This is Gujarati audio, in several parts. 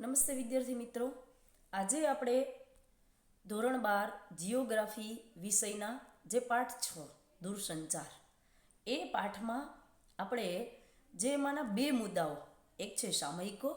નમસ્તે વિદ્યાર્થી મિત્રો. આજે આપણે ધોરણ બાર જિયોગ્રાફી વિષયના જે પાઠ છ, દૂરસંચાર, એ પાઠમાં આપણે જે એમાંના બે મુદ્દાઓ, એક છે સામયિકો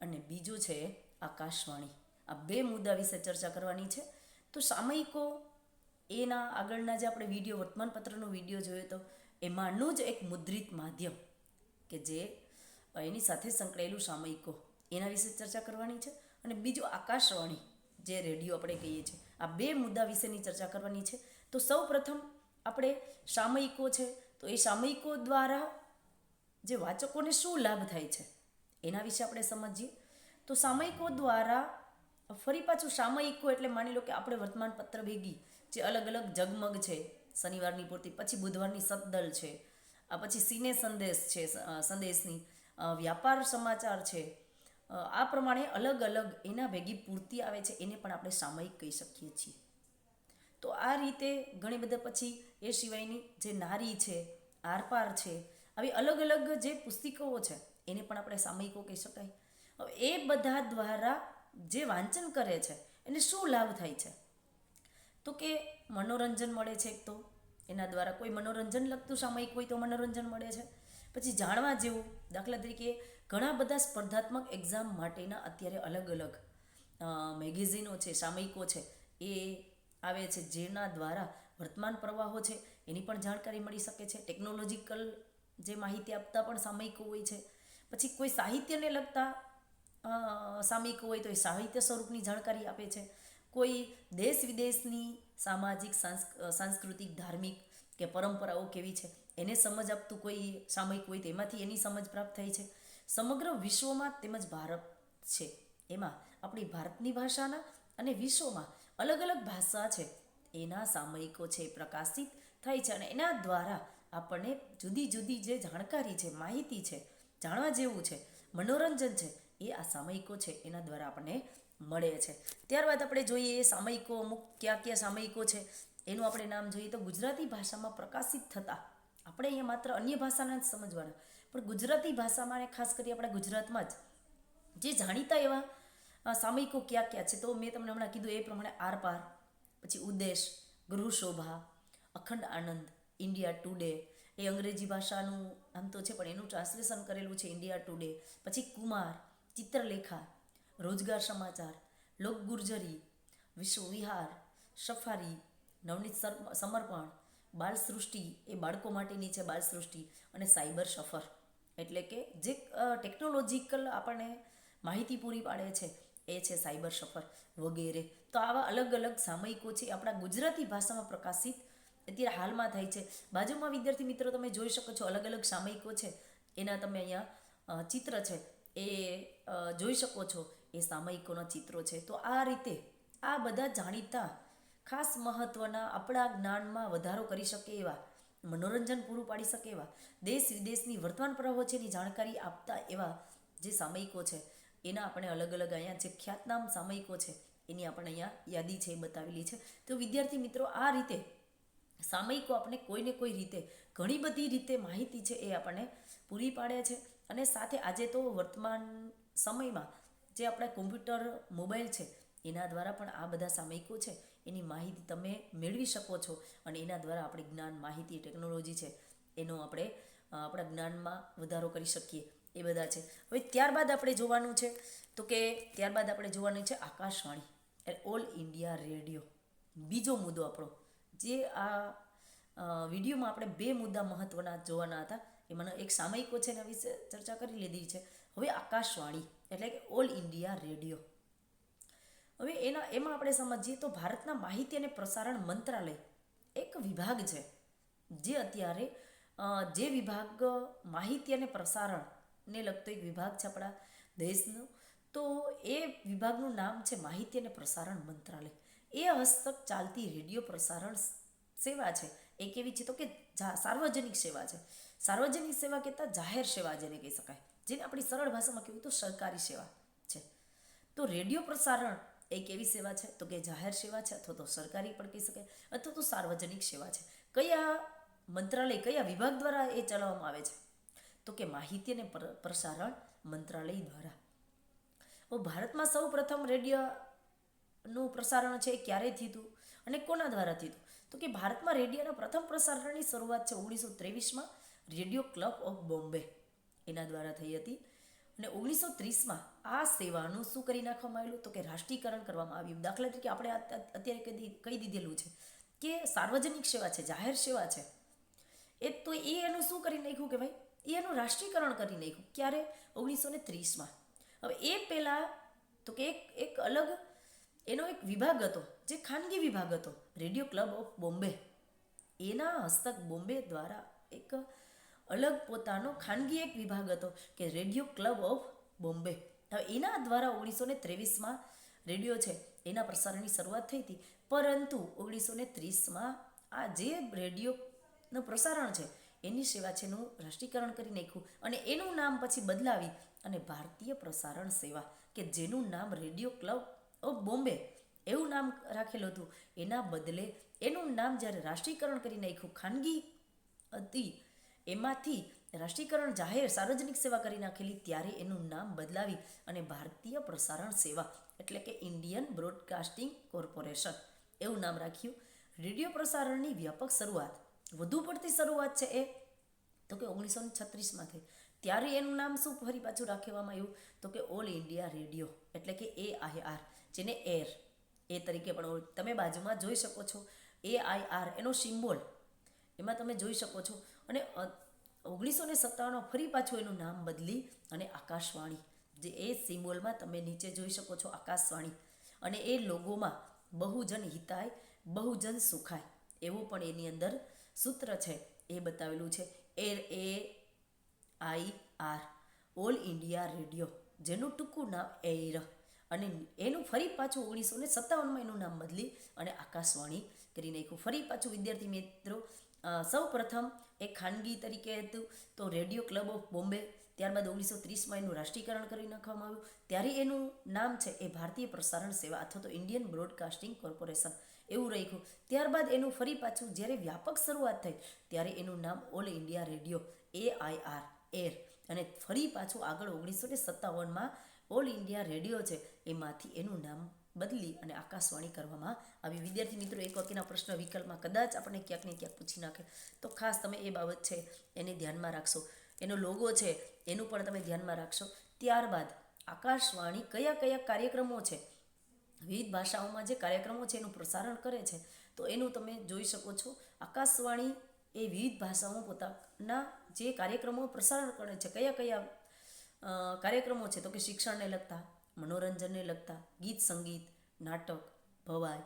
અને બીજું છે આકાશવાણી. આ બે મુદ્દા વિશે ચર્ચા કરવાની છે. તો સામયિકો એના આગળના જે આપણે વીડિયો, વર્તમાનપત્રનો વીડિયો જોયો તો, એમાંનું જ એક મુદ્રિત માધ્યમ કે જે એની સાથે સંકળાયેલું સામયિકો. એના વિશે ચર્ચા કરવાની છે અને બીજું આકાશવાણી, જે રેડિયો આપણે કહીએ છીએ, આ બે મુદ્દા વિશેની ચર્ચા કરવાની છે. તો સૌ પ્રથમ આપણે સામયિકો છે. તો એ સામયિકો દ્વારા જે વાચકોને શું લાભ થાય છે એના વિશે આપણે સમજીએ. તો સામયિકો દ્વારા ફરી પાછું સામયિકો એટલે માની લો કે આપણે વર્તમાનપત્ર ભેગી, જે અલગ અલગ જગમગ છે, શનિવારની પૂર્તિ, પછી બુધવારની સતદલ છે, આ પછી સિને સંદેશ છે સંદેશની વ્યાપાર સમાચાર છે આ પ્રમાણે અલગ અલગ એના ભેગી પૂર્તિ આવે છે એને પણ આપણે સામયિક કહી શકીએ છીએ. તો આ રીતે ઘણી બધા પછી એ સિવાયની જે નારી છે, આરપાર છે, આવી અલગ અલગ જે પુસ્તિકાઓ છે એને પણ આપણે સામયિકો કહી શકાય. હવે એ બધા દ્વારા જે વાંચન કરે છે એને શું લાભ થાય છે? તો કે મનોરંજન મળે છે એક તો. એના દ્વારા કોઈ મનોરંજન લગતું સામયિક હોય તો મનોરંજન મળે છે. પછી જાણવા જેવું, દાખલા તરીકે ઘણા બધા સ્પર્ધાત્મક એક્ઝામ માટેના અત્યારે અલગ અલગ મેગેઝિનો છે, સામયિકો છે, એ આવે છે, જેના દ્વારા વર્તમાન પ્રવાહો છે, એની પણ જાણકારી મળી શકે છે. ટેકનોલોજીકલ જે માહિતી આપતા પણ સામયિકો હોય છે. પછી કોઈ સાહિત્યને લગતા સામયિકો હોય તો એ સાહિત્ય સ્વરૂપની જાણકારી આપે છે. કોઈ દેશ વિદેશની સામાજિક, સાંસ્ક- સાંસ્કૃતિક, ધાર્મિક કે પરંપરાઓ કેવી છે એને સમજ આપતું કોઈ સામયિક હોય તો એમાંથી એની સમજ પ્રાપ્ત થાય છે. સમગ્ર વિશ્વમાં તેમજ ભારત છે. એમાં આપણી ભારતની ભાષાના અને વિશ્વમાં અલગ અલગ ભાષા છે. એના સામયિકો છે પ્રકાશિત થાય છે અને એના દ્વારા આપણને જુદી જુદી જે જાણકારી છે, માહિતી છે, જાણવા જેવું છે, મનોરંજન છે એ આ સામયિકો છે એના દ્વારા આપણને મળે છે. ત્યારબાદ આપણે જોઈએ એ સામયિકો અમુક કયા કયા સામયિકો છે. એનું આપણે નામ જોઈએ તો ગુજરાતી ભાષામાં પ્રકાશિત થતા આપણે અહીંયા માત્ર અન્ય ભાષાના જ સમજવાના. પણ ગુજરાતી ભાષામાં અને ખાસ કરી આપણા ગુજરાતમાં જ જે જાણીતા એવા સામયિકો ક્યાં ક્યાં છે, તો મેં તમને હમણાં કીધું એ પ્રમાણે આરપાર, પછી ઉદ્દેશ ગૃહ શોભા, અખંડ આનંદ, ઇન્ડિયા ટુડે, એ અંગ્રેજી ભાષાનું આમ તો છે, પણ એનું ટ્રાન્સલેશન કરેલું છે ઇન્ડિયા ટુડે, પછી કુમાર, ચિત્રલેખા, રોજગાર સમાચાર, લોકગુર્જરી, વિશ્વ વિહાર, સફારી, નવનીત સમર્પણ બાળ સૃષ્ટિ એ બાળકો માટેની છે બાળ સૃષ્ટિ અને સાયબર સફર. એટલે કે જે ટેકનોલોજીકલ આપણને માહિતી પૂરી પાડે છે, એ છે સાયબર સફર વગેરે. તો આવા અલગ અલગ સામયિકો છે આપણા ગુજરાતી ભાષામાં પ્રકાશિત અત્યારે હાલમાં થાય છે. બાજુમાં વિદ્યાર્થી મિત્રો તમે જોઈ શકો છો અલગ અલગ સામયિકો છે. એના તમે અહીંયા ચિત્ર છે એ જોઈ શકો છો. એ સામયિકોના ચિત્રો છે. તો આ રીતે આ બધા જાણીતા ખાસ મહત્વના આપણા જ્ઞાનમાં વધારો કરી શકે એવા, મનોરંજન પૂરું પાડી શકે એવા, દેશ વિદેશની વર્તમાન પ્રવચનની જાણકારી આપતા એવા જે સામયિકો છે, એના આપણે અલગ અલગ અહીંયા જે ખ્યાતનામ સામયિકો છે, એની આપણે અહીંયા યાદી છે એ બતાવેલી છે. તો વિદ્યાર્થી મિત્રો, આ રીતે સામયિકો આપણે કોઈને કોઈ રીતે ઘણી બધી રીતે માહિતી છે એ આપણને પૂરી પાડે છે. અને સાથે આજે તો વર્તમાન સમયમાં જે આપણા કોમ્પ્યુટર, મોબાઈલ છે, એના દ્વારા પણ આ બધા સામયિકો છે એની માહિતી તમે મેળવી શકો છો. અને એના દ્વારા આપણે જ્ઞાન, માહિતી ટેકનોલોજી છે, એનો આપણે આપણા જ્ઞાનમાં વધારો કરી શકીએ. એ બધા છે. હવે ત્યારબાદ આપણે જોવાનું છે, તો કે ત્યારબાદ આપણે જોવાનું છે આકાશવાણી એટલે ઓલ ઇન્ડિયા રેડિયો. બીજો મુદ્દો આપણો, જે આ વિડીયોમાં આપણે બે મુદ્દા મહત્વના જોવાના હતા એમાંનો એક સામયિકો છે એના વિશે ચર્ચા કરી લીધી છે. હવે આકાશવાણી, એટલે કે ઓલ ઇન્ડિયા રેડિયો. હવે એના, એમાં આપણે સમજીએ તો ભારતના માહિતી અને પ્રસારણ મંત્રાલય એક વિભાગ છે, જે અત્યારે જે વિભાગ માહિતી અને પ્રસારણને લગતો એક વિભાગ છે આપણા દેશનો. તો એ વિભાગનું નામ છે માહિતી અને પ્રસારણ મંત્રાલય. એ હસ્તક ચાલતી રેડિયો પ્રસારણ સેવા છે. એ કેવી છે તો કે સાર્વજનિક સેવા છે. સાર્વજનિક સેવા કહેતા જાહેર સેવા જેને કહી શકાય. જેને આપણી સરળ ભાષામાં કહેવું તો સરકારી સેવા છે. તો રેડિયો પ્રસારણ એક કેવી સેવા છે? તો કે જાહેર સેવા છે? અથવા તો સરકારી પણ કહી શકાય? અથવા તો સાર્વજનિક સેવા છે? કયા મંત્રાલય, કયા વિભાગ દ્વારા એ ચલાવવામાં આવે છે? તો કે માહિતી અને પ્રસારણ મંત્રાલય દ્વારા. હવે ભારતમાં સૌ પ્રથમ રેડિયોનું પ્રસારણ છે એ ક્યારે થયું અને કોના દ્વારા થયું તો કે ભારતમાં રેડિયોના પ્રથમ પ્રસારણની શરૂઆત છે ઓગણીસો ત્રેવીસમાં રેડિયો ક્લબ ઓફ બોમ્બે. એના દ્વારા થઈ હતી. અને ઓગણીસો ત્રીસમાં આ સેવાનું શું કરી નાખવામાં આવેલું? તો કે રાષ્ટ્રીયકરણ કરવામાં આવ્યું. દાખલા તરીકે આપણે અત્યારે કહી કહી દીધેલું છે કે સાર્વજનિક સેવા છે, જાહેર સેવા છે. એ તો એ એનું શું કરી નાખ્યું કે ભાઈ એ એનું રાષ્ટ્રીયકરણ કરી નાખ્યું. ક્યારે? ઓગણીસો ને ત્રીસમાં હવે એ પહેલાં તો કે એક એક અલગ એનો એક વિભાગ હતો, જે ખાનગી વિભાગ હતો. Radio club of Bombay. એના હસ્તક બોમ્બે દ્વારા એક અલગ પોતાનો ખાનગી એક વિભાગ હતો કે રેડિયો ક્લબ ઓફ બોમ્બે. હવે એના દ્વારા ઓગણીસો ને ત્રેવીસમાં રેડિયો છે, એના પ્રસારણની શરૂઆત થઈ હતી. પરંતુ ઓગણીસો ને ત્રીસમાં આ જે રેડિયોનું પ્રસારણ છે, એની સેવા છે એનું રાષ્ટ્રીયકરણ કરી નાખ્યું અને એનું નામ પછી બદલાવી અને ભારતીય પ્રસારણ સેવા, કે જેનું નામ રેડિયો ક્લબ ઓફ બોમ્બે એવું નામ રાખેલું હતું. એના બદલે એનું નામ જ્યારે રાષ્ટ્રીયકરણ કરી નાખ્યું, ખાનગી હતી એમાંથી રાષ્ટ્રીયકરણ જાહેર સાર્વજનિક સેવા કરી નાખેલી ત્યારે એનું નામ બદલાવી અને ભારતીય પ્રસારણ સેવા એટલે કે ઇન્ડિયન બ્રોડકાસ્ટિંગ કોર્પોરેશન. એવું નામ રાખ્યું. રેડિયો પ્રસારણની વ્યાપક શરૂઆત, વધુ પડતી શરૂઆત છે એ, તો કે ઓગણીસો ને છત્રીસમાં થઈ. ત્યારે એનું નામ શું ફરી પાછું રાખવામાં આવ્યું? તો કે ઓલ ઇન્ડિયા રેડિયો, એટલે કે એ આઈ આર જેને એર. એ તરીકે પણ તમે બાજુમાં જોઈ શકો છો. એ આઈ આર એનો સિમ્બોલ. એમાં તમે જોઈ શકો છો. અને ઓગણીસો ને સત્તાવનમાં ફરી પાછું એનું નામ બદલી અને આકાશવાણી, જે એ સિમ્બોલમાં તમે નીચે જોઈ શકો છો આકાશવાણી. અને એ લોગોમાં બહુજન હિતાય, બહુજન સુખાય, એવું પણ એની અંદર સૂત્ર છે, એ બતાવેલું છે. એ A, I, R, All India Radio, જેનું ટૂંકું નામ એર અને એનું ફરી પાછું ઓગણીસો ને સત્તાવનમાં એનું નામ બદલી અને આકાશવાણી કરી નાખ્યું. ફરી પાછું વિદ્યાર્થી મિત્રો સૌ પ્રથમ એક ખાનગી તરીકે હતું તો રેડિયો ક્લબ ઓફ બોમ્બે, ત્યારબાદ ઓગણીસો ત્રીસમાં એનું રાષ્ટ્રીયકરણ કરી નાખવામાં આવ્યું. ત્યારે એનું નામ છે એ ભારતીય પ્રસારણ સેવા અથવા તો ઇન્ડિયન બ્રોડકાસ્ટિંગ કોર્પોરેશન એવું રાખ્યું. ત્યારબાદ એનું ફરી પાછું જ્યારે વ્યાપક શરૂઆત થઈ ત્યારે એનું નામ All India Radio A I R air અને ફરી પાછું આગળ ઓગણીસો ને સત્તાવનમાં ઓલ ઇન્ડિયા રેડિયો છે એમાંથી એનું નામ બદલી અને આકાશવાણી કરવામાં આવી. વિદ્યાર્થી મિત્રો, એક વખતના પ્રશ્ન વિકલ્પમાં કદાચ આપણને ક્યાંક ને ક્યાંક પૂછી નાખે. તો ખાસ તમે એ બાબત છે, એને ધ્યાનમાં રાખશો. એનો લોગો છે, એનું પણ તમે ધ્યાનમાં રાખશો. ત્યારબાદ આકાશવાણી કયા કયા કાર્યક્રમો છે? વિવિધ ભાષાઓમાં જે કાર્યક્રમો છે, એનું પ્રસારણ કરે છે. તો એનું તમે જોઈ શકો છો, આકાશવાણી એ વિવિધ ભાષાઓમાં પોતાના જે કાર્યક્રમો પ્રસારણ કરે છે, કયા કયા કાર્યક્રમો છે, તો કે શિક્ષણને લગતા મનોરંજનને લગતા ગીત, સંગીત, નાટક, ભવાઈ,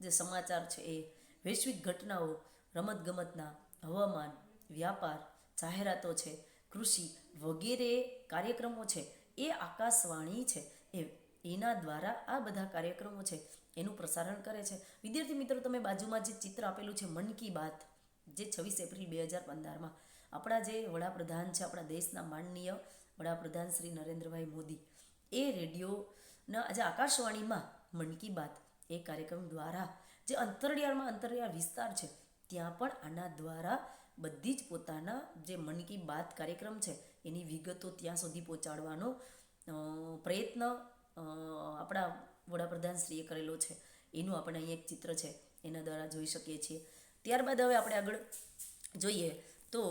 જે સમાચાર છે એ વૈશ્વિક ઘટનાઓ, રમતગમતના હવામાન, વ્યાપાર, જાહેરાતો છે, કૃષિ વગેરે કાર્યક્રમો છે, એ આકાશવાણી છે, એ એના દ્વારા આ બધા કાર્યક્રમો છે, એનું પ્રસારણ કરે છે. વિદ્યાર્થી મિત્રો, તમે બાજુમાં જે ચિત્ર આપેલું છે, મન કી બાત, જે છવ્વીસ એપ્રિલ બે હજાર પંદરમાં, આપણા જે વડાપ્રધાન છે, આપણા દેશના માનનીય વડાપ્રધાન શ્રી નરેન્દ્રભાઈ મોદી એ રેડિયોના આજે આકાશવાણીમાં મન કી બાત એ કાર્યક્રમ દ્વારા જે અંતરિયાળમાં અંતરિયાળ વિસ્તાર છે, ત્યાં પણ આના દ્વારા બધી જ પોતાના જે મન કી બાત કાર્યક્રમ છે, એની વિગતો ત્યાં સુધી પહોંચાડવાનો પ્રયત્ન આપણા વડાપ્રધાનશ્રીએ કરેલો છે. એનું આપણે અહીં એક ચિત્ર છે, એના દ્વારા જોઈ શકીએ છીએ. ત્યારબાદ હવે આપણે આગળ જોઈએ તો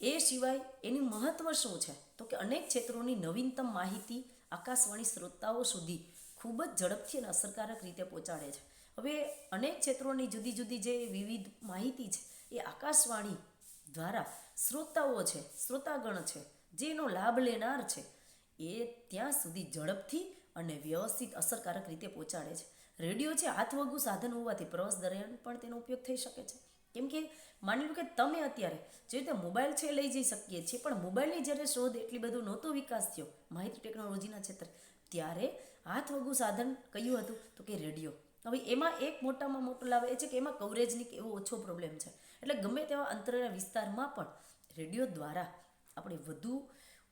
એ સિવાય એનું મહત્ત્વ શું છે? તો કે અનેક ક્ષેત્રોની નવીનતમ માહિતી આકાશવાણી શ્રોતાઓ સુધી ખૂબ જ ઝડપથી અને અસરકારક રીતે પહોંચાડે છે. હવે અનેક ક્ષેત્રોની જુદી જુદી જે વિવિધ માહિતી છે, એ આકાશવાણી દ્વારા શ્રોતાઓ છે, શ્રોતાગણ છે, જેનો લાભ લેનાર છે, એ ત્યાં સુધી ઝડપથી અને વ્યવસ્થિત અસરકારક રીતે પહોંચાડે છે. રેડિયો છે હાથવગું સાધન હોવાથી પ્રવાસ દરમિયાન પણ તેનો ઉપયોગ થઈ શકે છે. કેમ કે માની લો કે તમે અત્યારે જે રીતે મોબાઈલ છે લઈ જઈ શકીએ છીએ, પણ મોબાઈલની જ્યારે શોધ એટલી બધું નહોતો વિકાસ થયો માહિતી ટેકનોલોજીના ક્ષેત્રે, ત્યારે હાથવગું સાધન કયું હતું તો કે રેડિયો. હવે એમાં એક મોટામાં મોટો લાભ એ છે કે એમાં કવરેજની એવો ઓછો પ્રોબ્લેમ છે. એટલે ગમે તેવા અંતરના વિસ્તારમાં પણ રેડિયો દ્વારા આપણે વધુ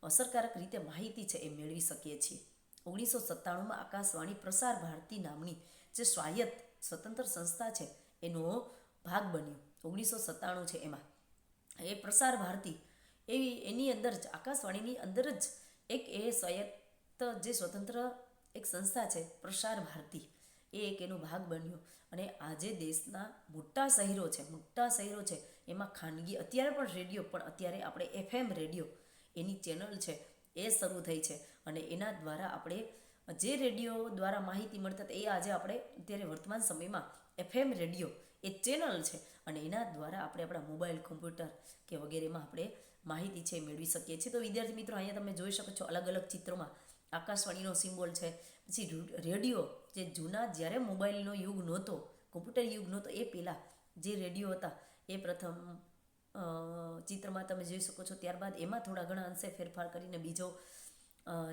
અસરકારક રીતે માહિતી છે એ મેળવી શકીએ છીએ. ઓગણીસો સત્તાણુંમાં આકાશવાણી પ્રસાર ભારતી નામની જે સ્વાયત્ત સ્વતંત્ર સંસ્થા છે, એનો ભાગ બન્યો. ઓગણીસો સત્તાણું છે એમાં. એ પ્રસાર ભારતી એવી, એની અંદર જ, આકાશવાણીની અંદર જ એક એ સ્વાયત્ત જે સ્વતંત્ર એક સંસ્થા છે, પ્રસાર ભારતી, એ એક એનો ભાગ બન્યો. અને આજે દેશના મોટા શહેરો છે, મોટા શહેરો છે, એમાં ખાનગી, અત્યારે પણ રેડિયો, પણ અત્યારે આપણે એફએમ રેડિયો એની ચેનલ છે, એ શરૂ થઈ છે. અને એના દ્વારા આપણે જે રેડિયો દ્વારા માહિતી મળતા એ આજે આપણે અત્યારે વર્તમાન સમયમાં એફએમ રેડિયો એ ચેનલ છે. અને એના દ્વારા આપણે આપણા મોબાઈલ, કોમ્પ્યુટર કે વગેરેમાં આપણે માહિતી છે મેળવી શકીએ છીએ. તો વિદ્યાર્થી મિત્રો, અહીંયા તમે જોઈ શકો છો અલગ અલગ ચિત્રોમાં આકાશવાણીનો સિમ્બોલ છે. પછી રેડિયો, જે જૂના જ્યારે મોબાઈલનો યુગ નહોતો, કોમ્પ્યુટર યુગ નહોતો, એ પહેલાં જે રેડિયો હતા, એ પ્રથમ ચિત્રમાં તમે જોઈ શકો છો. ત્યારબાદ એમાં થોડા ઘણા અંશે ફેરફાર કરીને બીજો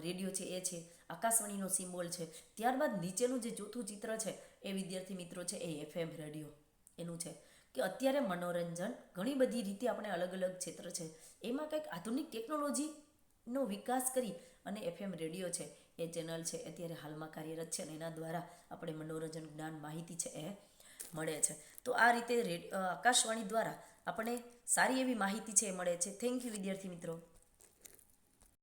રેડિયો છે, એ છે, આકાશવાણીનો સિમ્બોલ છે. ત્યારબાદ નીચેનું જે ચોથું ચિત્ર છે, એ વિદ્યાર્થી મિત્રો છે, એ એફએમ રેડિયો. એનું છે કે અત્યારે મનોરંજન ઘણી બધી રીતે આપણે અલગ અલગ ક્ષેત્ર છે. એમાં કંઈક આધુનિક ટેકનોલોજીનો વિકાસ કરી અને એફએમ રેડિયો છે, એ ચેનલ છે, અત્યારે હાલમાં કાર્યરત છે અને એના દ્વારા આપણે મનોરંજન જ્ઞાન માહિતી છે એ મળે છે. તો આ રીતે આકાશવાણી દ્વારા આપણે સારી એવી માહિતી છે એ મળે છે. થેન્ક યુ વિદ્યાર્થી મિત્રો.